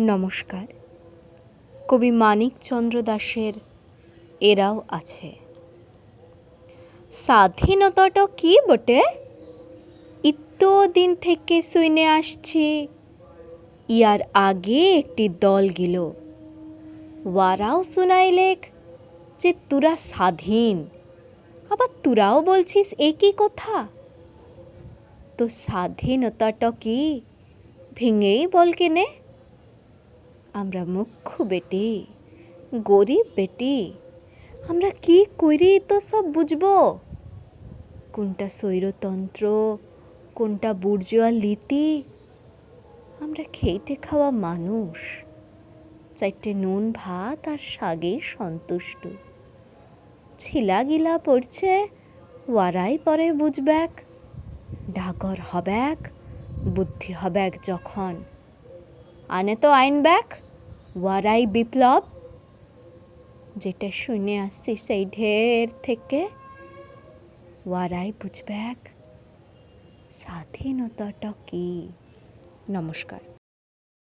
নমস্কার। কবি মানিকচন্দ্র দাসের এরাও আছে। স্বাধীনতাটা কি বটে? ইত্তো দিন থেকে শুনে আসছি। ইয়ার আগে একটি দল গেল। ওয়ারাও শুনাইলেক যে তোরা স্বাধীন। আবার তোরাও বলছিস একই কথা। তো স্বাধীনতাটা কি? ভেঙেই বল কেনে। আমরা মুখ্য বেটি, গরিব বেটি, আমরা কি করি তো সব বুঝব? কোনটা স্বৈরতন্ত্র, কোনটা বুর্জোয়া লীতি আমরা খেটে খাওয়া মানুষ, চারটে নুন, ভাত আর শাগে সন্তুষ্ট। ছিলা গিলা পড়ছে, ওয়ারাই পরে বুঝবেক ডাগর হবেক বুদ্ধি হবেক যখন। আনে তো আইন ব্যাক। ওয়ারাই বিপ্লব যেটা শুনে আসছি সেই ঢের থেকে। ওয়ারাই বুঝবেক স্বাধীনতাটা কি? নমস্কার।